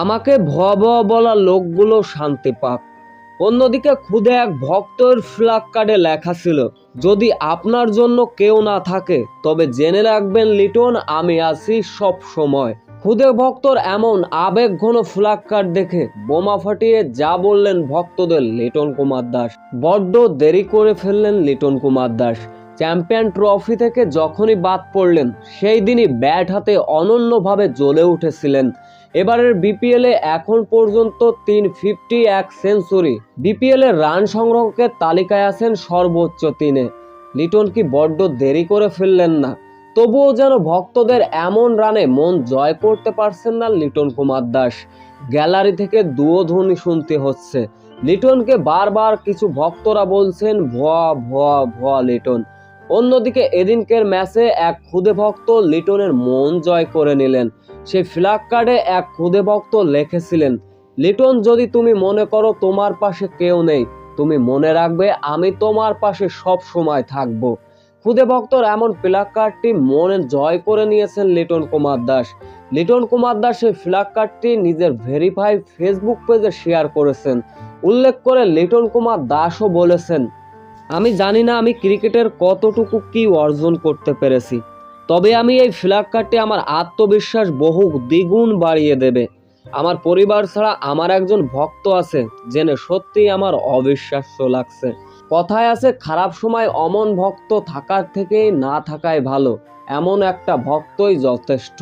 আমাকে ভয় বলা লোকগুলো শান্তি পাক। অন্যদিকে খুদে এক ভক্তর ফ্ল্যাগ কার্ডে লেখা ছিল, যদি আপনার জন্য কেউ না থাকে, তবে জেনে রাখবেন লিটন, আমি আছি সব সময়। খুদে ভক্তর এমন আবেগ ঘন ফ্ল্যাগ কার্ড দেখে বোমা ফাটিয়ে যা বললেন ভক্তদের লিটন কুমার দাস। বড্ড দেরি করে ফেললেন লিটন কুমার দাস। চ্যাম্পিয়ন ট্রফি থেকে যখনই বাদ পড়লেন, সেই দিনই ব্যাট হাতে অনন্যভাবে জ্বলে উঠেছিলেন। এবারের বিপিএলে এখন পর্যন্ত তিন ফিফটি এক সেঞ্চুরি। বিপিএল এর রান সংগ্রহকের তালিকায় আছেন সর্বোচ্চ তিনে। লিটন কি বড্ড দেরি করে ফেললেন না? তবুও যেন ভক্তদের এমন রানে মন জয় করতে পারছেন না লিটন কুমার দাস। গ্যালারি থেকে দুও দুয়োধ্বনি শুনতে হচ্ছে। লিটনকে বারবার কিছু ভক্তরা বলছেন, ভুয়া ভুয়া ভুয়া লিটন। অন্যদিকে এদিনকের ম্যাচে এক খুদে ভক্ত লিটনের মন জয় করে নিলেন। সেই ফ্ল্যাগ কার্ডে এক খুদে ভক্ত লিখেছিলেন, লিটন, যদি তুমি মনে করো তোমার পাশে কেউ নেই, তুমি মনে রাখবে আমি তোমার পাশে সব সময় থাকব। খুদে ভক্তর এমন ফ্ল্যাগ কার্ডটি মনে জয় করে নিয়েছেন লিটন কুমার দাস। লিটন কুমার দাস সেই ফ্ল্যাগ কার্ডটি নিজের ভেরিফাই ফেসবুক পেজে শেয়ার করেছেন। উল্লেখ করে লিটন কুমার দাসও বলেছেন আমি জানি না আমি ক্রিকেটের কতটুকু কি অর্জন করতে পেরেছি। তবে আমি এই ফ্ল্যাগ কার্ডটি আমার আত্মবিশ্বাস বহু দ্বিগুণ বাড়িয়ে দেবে। আমার পরিবার ছাড়া আমার একজন ভক্ত আছে, জেনে সত্যিই আমার অবিশ্বাস্য লাগছে। কথায় আছে, খারাপ সময় অমন ভক্ত থাকার থেকেই না থাকাই ভালো, এমন একটা ভক্তই যথেষ্ট।